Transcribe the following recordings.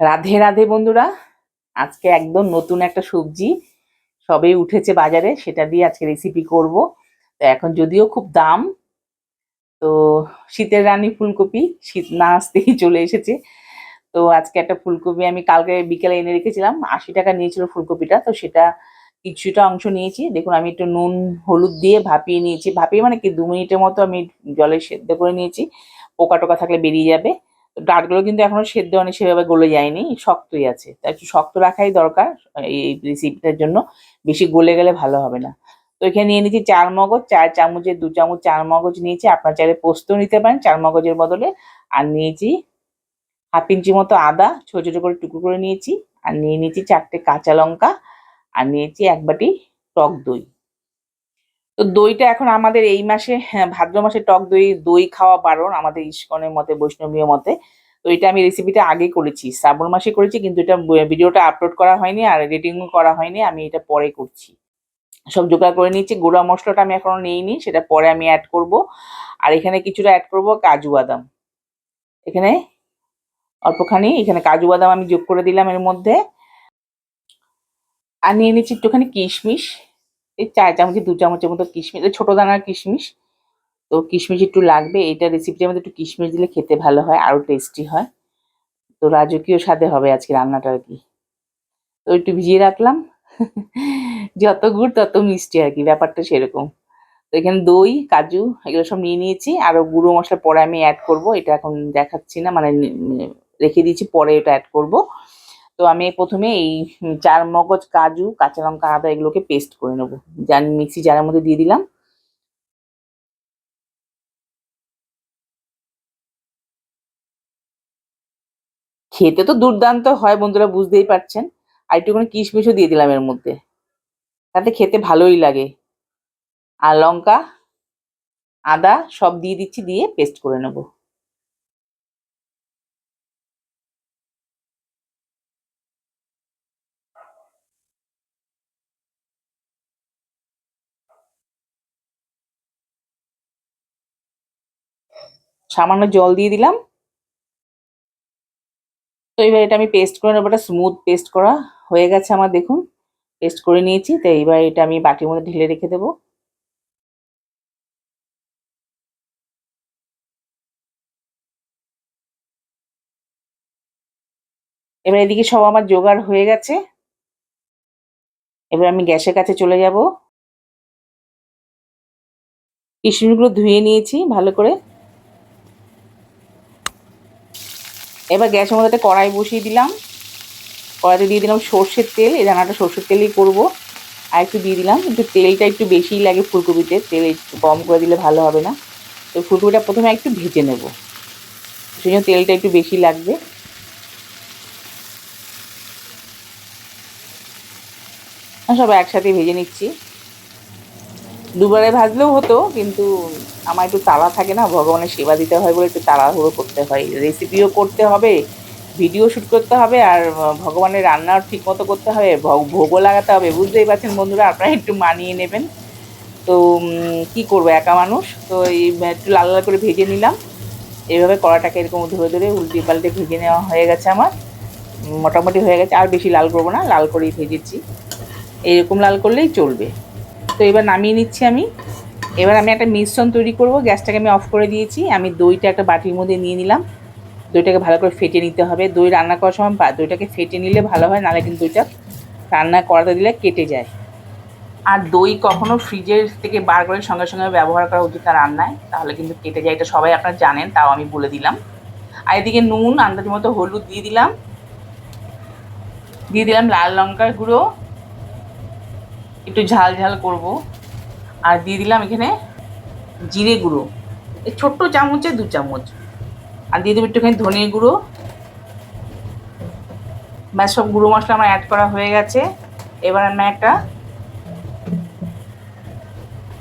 রাধে রাধে বন্ধুরা, আজকে একদম নতুন একটা সবজি সবেই উঠেছে বাজারে, সেটা দিয়ে আজকে রেসিপি করব। তো এখন যদিও খুব দাম, তো শীতের রানী ফুলকপি, শীত না আসতেই চলে এসেছে। তো আজকে একটা ফুলকপি আমি কালকে বিকেলে এনে রেখেছিলাম, আশি টাকা নিয়েছিল ফুলকপিটা, তো সেটা কিছুটা অংশ নিয়েছি। দেখুন, আমি একটু নুন, হলুদ দিয়ে ভাপিয়ে নিয়েছি। ভাপিয়ে মানে কি, দু মিনিটের মতো আমি জলে সেদ্ধ করে নিয়েছি। পোকা টোকা থাকলে বেরিয়ে যাবে। তো ডালগুলো কিন্তু এখনও সেদ্ধ অনেক সেভাবে গলে যায়নি, শক্তই আছে। তাই একটু শক্ত রাখাই দরকার, এই রেসিপিটার জন্য। বেশি গলে গেলে ভালো হবে না। তো এখানে নিয়ে নিয়েছি চার মগজ, চার চামচের দু চামচ চার মগজ নিয়েছি। আপনার চাইলে পোস্ত নিতে পারেন চার মগজের বদলে। আর নিয়েছি হাফ ইঞ্চি মতো আদা, ছোট ছোট করে টুকরো করে নিয়েছি। আর নিয়ে নিয়েছি চারটে কাঁচা লঙ্কা। আর নিয়েছি এক বাটি টক দই। তো দইটা এখন আমাদের এই মাসে হ্যাঁ, ভাদ্র মাসে টক দই দই খাওয়া বারণ আমাদের ইস্কনের মতে বৈষ্ণবীয় মতে। তো এটা আমি রেসিপিটা আগে করেছি শ্রাবণ মাসে করেছি কিন্তু এটা ভিডিওটা আপলোড করা হয়নি আর এডিটিংও করা হয়নি আমি এটা পরে করছি। সব জোগাড় করে নিচ্ছি গুঁড়া মশলাটা আমি এখনও নিইনি সেটা পরে আমি অ্যাড করব। আর এখানে কিছুটা অ্যাড করব কাজু বাদাম। এখানে অল্পখানি এখানে কাজু বাদাম আমি যোগ করে দিলাম এর মধ্যে। আর নিয়ে নিচ্ছি একটুখানি কিশমিশ। এই চার চামচে দু চামচের মতো কিশমিশ ছোটো দানার কিশমিশ। তো কিশমিশ একটু লাগবে, এইটা রেসিপিটার মধ্যে একটু কিশমিশ দিলে খেতে ভালো হয়, আরও টেস্টি হয়। তো রাজকীয় স্বাদে হবে আজকে রান্নাটা আর কি। তো একটু ভিজিয়ে রাখলাম। যত গুড় তত মিষ্টি আর কি, ব্যাপারটা সেরকম। তো এখানে দই, কাজু, এগুলো সব নিয়ে নিয়েছি। আরও গুঁড়ো মশলা পরে আমি অ্যাড করব, এটা এখন দেখাচ্ছি না মানে রেখে দিয়েছি, পরে এটা অ্যাড করব। তো আমি প্রথমে এই চার মগজ, কাজু, কাঁচা লঙ্কা, আদা এগুলোকে পেস্ট করে নেব। যার মিক্সি জারের মধ্যে দিয়ে দিলাম। খেতে তো দুর্দান্ত হয়, বন্ধুরা বুঝতেই পারছেন। আর একটুখানি কিশমিশও দিয়ে দিলাম এর মধ্যে। তাতে খেতে ভালোই লাগে। আর লঙ্কা, আদা সব দিয়ে দিচ্ছি, দিয়ে পেস্ট করে নেব। সামান্য জল দিয়ে দিলাম। তো এবার এটা আমি পেস্ট করে নেব স্মুথ পেস্ট করা হয়ে গেছে আমার, দেখুন। পেস্ট করে নিয়েছি, তো এবার এটা আমি বাটির মধ্যে ঢেলে রেখে দেবো। এবার এদিকে সব আমার জোগাড় হয়ে গেছে। এবার আমি গ্যাসের কাছে চলে যাব। কিশমিশগুলো ধুয়ে নিয়েছি ভালো করে। এবার গ্যাসের মধ্যে একটা কড়াই বসিয়ে দিলাম। কড়াইতে দিয়ে দিলাম সর্ষের তেল, এই রান্নাটা সর্ষের তেলেই করব। আর একটু দিয়ে দিলাম, একটু তেলটা একটু বেশিই লাগে ফুলকপিতে, তেল একটু কম করে দিলে ভালো হবে না। তো ফুলকপিটা প্রথমে একটু ভেজে নেব। সেই জন্য তেলটা একটু বেশি লাগবে। সব একসাথে ভেজে নিচ্ছি। দুবারে ভাজলেও হতো, কিন্তু আমার একটু তাড়া থাকে না, ভগবানের সেবা দিতে হয় বলে একটু তাড়াহুড়ো করতে হয়। রেসিপিও করতে হবে, ভিডিও শ্যুট করতে হবে, আর ভগবানের রান্নাও ঠিক মতো করতে হবে ভোগও লাগাতে হবে। বুঝতেই পারছেন বন্ধুরা, আপনারা একটু মানিয়ে নেবেন। তো কি করব, একা মানুষ? তো এই একটু লাল লাল করে ভেজে নিলাম। এইভাবে কড়াটাকে এরকম ধরে ধরে উল্টে পাল্টে ভেজে নেওয়া হয়ে গেছে আমার। মোটামুটি হয়ে গেছে, আর বেশি লাল করব না, লাল করেই ভেজেছি। এরকম লাল করলেই চলবে। তো এবার নামিয়ে নিচ্ছি আমি। এবার আমি একটা মিশ্রণ তৈরি করব, গ্যাসটাকে আমি অফ করে দিয়েছি। আমি দইটা একটা বাটির মধ্যে নিয়ে নিলাম। দইটাকে ভালো করে ফেটে নিতে হবে। দই রান্না করার সময় দইটাকে ফেটে নিলে ভালো হয়, নাহলে কিন্তু দইটা রান্না করাতে দিলে কেটে যায়। আর দই কখনো ফ্রিজের থেকে বার করে সঙ্গে সঙ্গে ব্যবহার করা উচিত না রান্নায়, তাহলে কিন্তু কেটে যায়। এটা সবাই আপনারা জানেন, তাও আমি বলে দিলাম। আর এদিকে নুন, আন্দাজ মতো হলুদ দিয়ে দিলাম। দিয়ে দিলাম লাল লঙ্কার গুঁড়ো। একটু ঝাল ঝাল করব। আর দিয়ে দিলাম এখানে জিরে গুঁড়ো। এই ছোট্ট চামচে দু চামচ। আর দিয়ে দেবো একটুখানি ধনে গুঁড়ো। ব্যাস, সব গুঁড়ো মশলা আমার অ্যাড করা হয়ে গেছে। এবার আমি একটা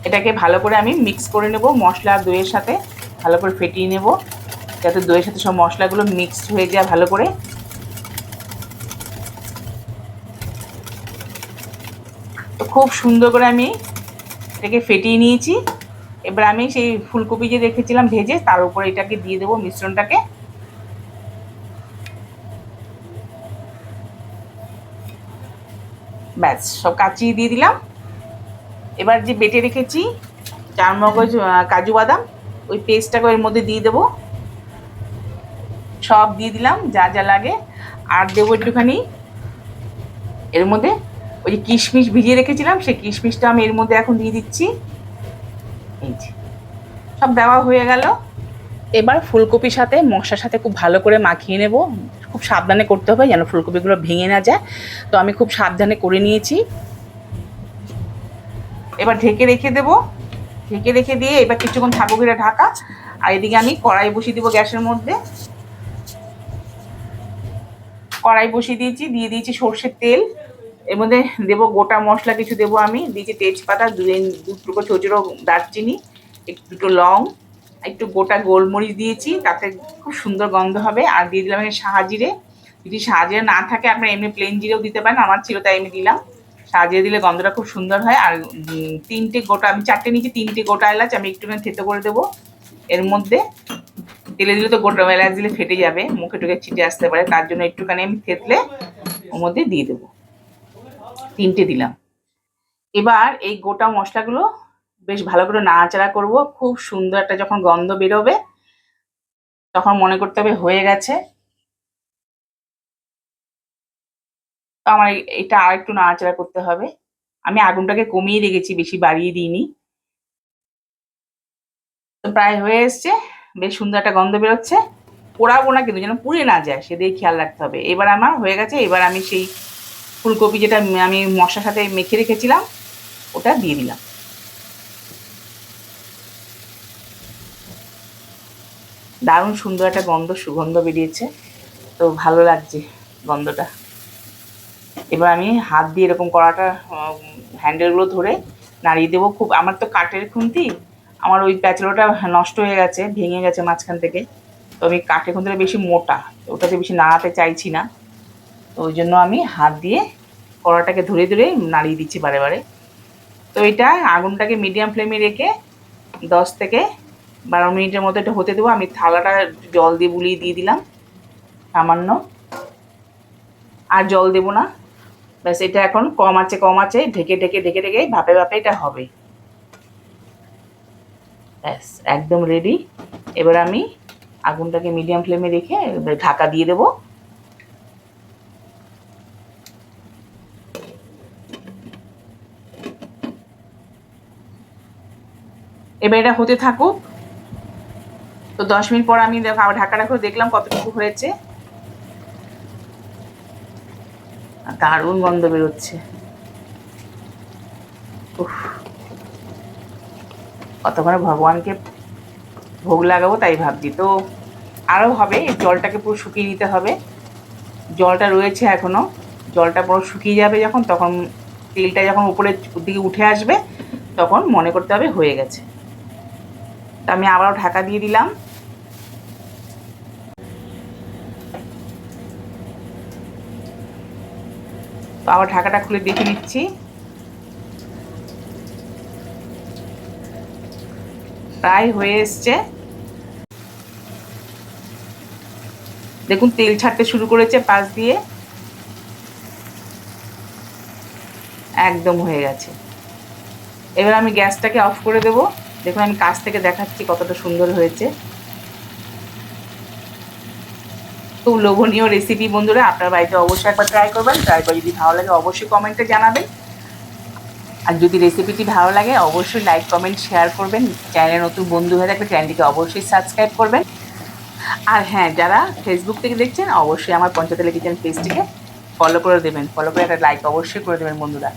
এটাকে ভালো করে আমি মিক্স করে নেব মশলা দইয়ের সাথে। ভালো করে ফেটিয়ে নেব। যাতে দইয়ের সাথে সব মশলাগুলো মিক্সড হয়ে যায় ভালো করে। খুব সুন্দর করে আমি এটাকে ফেটিয়ে নিয়েছি। এবার আমি সেই ফুলকপি যে রেখেছিলাম ভেজে, তার উপরে এটাকে দিয়ে দেবো মিশ্রণটাকে। ব্যাস, সব কাচিয়ে দিয়ে দিলাম। এবার যে বেটে রেখেছি, চারমগজ কাজু বাদাম, ওই পেস্টটাকে এর মধ্যে দিয়ে দেবো। সব দিয়ে দিলাম, যা যা লাগে। আর দেবো একটুখানি এর মধ্যে ওই যে কিশমিশ ভিজিয়ে রেখেছিলাম, সেই কিশমিশটা আমি এর মধ্যে এখন দিয়ে দিচ্ছি। সব দেওয়া হয়ে গেল। এবার ফুলকপির সাথে মশলার সাথে খুব ভালো করে মাখিয়ে নেব। খুব সাবধানে করতে হবে যেন ফুলকপিগুলো ভেঙে না যায়। তো আমি খুব সাবধানে করে নিয়েছি। এবার ঢেকে রেখে দেব। ঢেকে রেখে দিয়ে এবার কিছুক্ষণ থাকুক এটা ঢাকা। আর এদিকে আমি কড়াই বসিয়ে দেবো গ্যাসের মধ্যে। কড়াই বসিয়ে দিয়েছি, দিয়ে দিয়েছি সর্ষের তেল। এর মধ্যে দেবো গোটা মশলা, কিছু দেবো আমি, দিয়েছি তেজপাতা, দু দু টুকরো ছোটো দারচিনি একটু দুটো লং, একটু গোটা গোলমরিচ দিয়েছি, তাতে খুব সুন্দর গন্ধ হবে। আর দিয়ে দিলাম সাহাজিরে যদি সাহাজিরে না থাকে, আপনারা এমনি প্লেন জিরেও দিতে পারেন, আমার ছিল তাই আমি দিলাম। সাজিয়ে দিলে গন্ধটা খুব সুন্দর হয়। আর তিনটে গোটা, আমি চারটে নিয়েছি, তিনটে গোটা এলাচ, আমি একটুখানি থেতো করে দেবো। এর মধ্যে তেলে দিলে তো গোটা এলাচ দিলে ফেটে যাবে, মুখে টুকে ছিটে আসতে পারে, তার জন্য একটুখানি আমি থেতলে ওর মধ্যে দিয়ে দেবো। তিনটে দিলাম। এবার এই গোটা মশলাগুলো বেশ ভালো করে নাড়াচাড়া করব। খুব সুন্দর একটা যখন গন্ধ বেরোবে, তখন মনে করতে হবে হয়ে গেছে। তো আমার এটা আর একটু নাড়াচাড়া করতে হবে। আমি আগুনটাকে কমিয়ে রেখেছি, বেশি বাড়িয়ে দিইনি। তো প্রায় হয়ে এসছে, বেশ সুন্দর একটা গন্ধ বেরোচ্ছে। পোড়াবো না কিন্তু যেন পুড়ে না যায়, সেদিকে খেয়াল রাখতে হবে। এবার আমার হয়ে গেছে, এবার আমি সেই ফুলকপি যেটা আমি মশলার সাথে মেখে রেখেছিলাম, ওটা দিয়ে দিলাম। দারুণ সুন্দর একটা গন্ধ, সুগন্ধ বেরিয়েছে। তো ভালো লাগছে গন্ধটা। এবার আমি হাত দিয়ে এরকম কড়াটা হ্যান্ডেলগুলো ধরে নাড়িয়ে দেবো। খুব আমার তো কাঠের খুন্তি, আমার ওই প্যাচলোটা নষ্ট হয়ে গেছে, ভেঙে গেছে মাঝখান থেকে। তো আমি কাঠের খুন্তিটা বেশি মোটা, ওটাতে বেশি নাড়াতে চাইছি না। তো ওই জন্য আমি হাত দিয়ে কড়াটাকে ধরে ধরে নাড়িয়ে দিচ্ছি বারে বারে। তো এটা আগুনটাকে মিডিয়াম ফ্লেমে রেখে দশ থেকে বারো মিনিটের মতো এটা হতে দেবো। আমি থালাটা জল দিয়ে বুলিয়ে দিয়ে দিলাম, সামান্য। আর জল দেবো না। ব্যাস, এটা এখন কম আছে কম আছে। ঢেকে ঢেকে ঢেকে ঢেকে ভাপে ভাপে এটা হবে। ব্যাস, একদম রেডি এবার আমি আগুনটাকে মিডিয়াম ফ্লেমে রেখে ঢাকা দিয়ে দেবো। এবার এটা হতে থাকুক। তো দশ মিনিট পর আমি ঢাকাটা করে দেখলাম কতটুকু হয়েছে। দারুণ গন্ধ বেরোচ্ছে। কতক্ষণে ভগবানকে ভোগ লাগাবো তাই ভাবছি। তো আরও হবে জলটাকে পুরো শুকিয়ে নিতে হবে। জলটা রয়েছে এখনও জলটা পুরো শুকিয়ে যাবে যখন, তখন তেলটা যখন উপরের দিকে উঠে আসবে, তখন মনে করতে হবে হয়ে গেছে। আমি আবারও ঢাকা দিয়ে দিলাম। তো আবার ঢাকাটা খুলে দেখে নিচ্ছি। প্রায় হয়ে এসছে। দেখুন, তেল ছাড়তে শুরু করেছে পাশ দিয়ে। একদম হয়ে গেছে। এবার আমি গ্যাসটাকে অফ করে দেব। দেখুন, আমি কাছ থেকে দেখাচ্ছি কতটা সুন্দর হয়েছে। খুব লোভনীয় রেসিপি বন্ধুরা, আপনার বাড়িতে অবশ্যই একবার ট্রাই করবেন। ট্রাই করে যদি ভালো লাগে, অবশ্যই কমেন্টে জানাবেন। আর যদি রেসিপিটি ভালো লাগে, অবশ্যই লাইক কমেন্ট শেয়ার করবেন। চ্যানেলে নতুন বন্ধু হয়ে থাকলে চ্যানেলটিকে অবশ্যই সাবস্ক্রাইব করবেন। আর হ্যাঁ যারা ফেসবুক থেকে দেখছেন, অবশ্যই আমার পঞ্চায়েত কিচেন পেজটিকে ফলো করে দেবেন। ফলো করে একটা লাইক অবশ্যই করে দেবেন বন্ধুরা।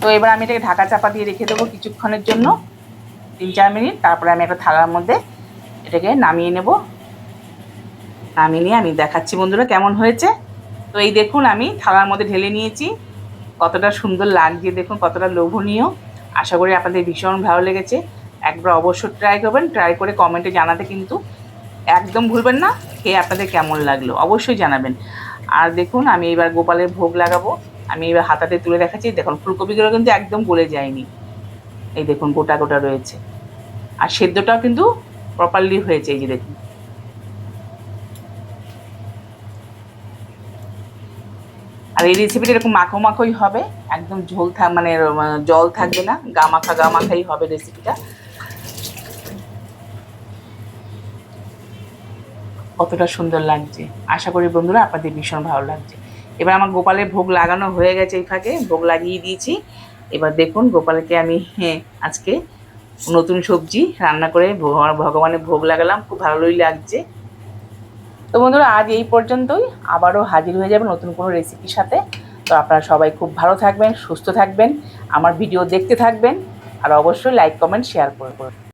তো এবার আমি এটাকে ঢাকা চাপা দিয়ে রেখে দেবো কিছুক্ষণের জন্য। তিন চার মিনিট, তারপরে আমি একটা থালার মধ্যে এটাকে নামিয়ে নেব। নামিয়ে নিয়ে আমি দেখাচ্ছি, বন্ধুরা কেমন হয়েছে? তো এই দেখুন, আমি থালার মধ্যে ঢেলে নিয়েছি। কতটা সুন্দর লাগছে দেখুন, কতটা লোভনীয়। আশা করি আপনাদের ভীষণ ভালো লেগেছে। একবার অবশ্যই ট্রাই করবেন, ট্রাই করে কমেন্টে জানাতে কিন্তু একদম ভুলবেন না, খেয়ে আপনাদের কেমন লাগল অবশ্যই জানাবেন। আর দেখুন, আমি এবার গোপালের ভোগ লাগাবো। আমি এবার হাতাতে তুলে দেখাচ্ছি। দেখুন, ফুলকপিগুলো কিন্তু একদম গলে যায়নি। এই দেখুন, গোটা গোটা রয়েছে। আর সেদ্ধটাও কিন্তু প্রপারলি হয়েছে, এই যে দেখুন। আর এই রেসিপিটা এরকম মাখো মাখোই হবে, একদম ঝোল থাক মানে জল থাকবে না, গা মাখা, গা মাখাই হবে রেসিপিটা কতটা সুন্দর লাগছে। আশা করি বন্ধুরা আপনাদের ভীষণ ভালো লাগছে। এবার আমার গোপালের ভোগ লাগানো হয়ে গেছে এই ফাঁকে, ভোগ লাগিয়ে দিয়েছি। এবার দেখুন গোপালকে আমি হ্যাঁ আজকে নতুন সবজি রান্না করে ভগ- ভগবানের ভোগ লাগালাম, খুব ভালোই লাগছে। তো বন্ধুরা, আজ এই পর্যন্তই। আবারও হাজির হয়ে যাবে নতুন কোনো রেসিপির সাথে। তো আপনারা সবাই খুব ভালো থাকবেন, সুস্থ থাকবেন, আমার ভিডিও দেখতে থাকবেন, আর অবশ্যই লাইক কমেন্ট শেয়ার করে করুন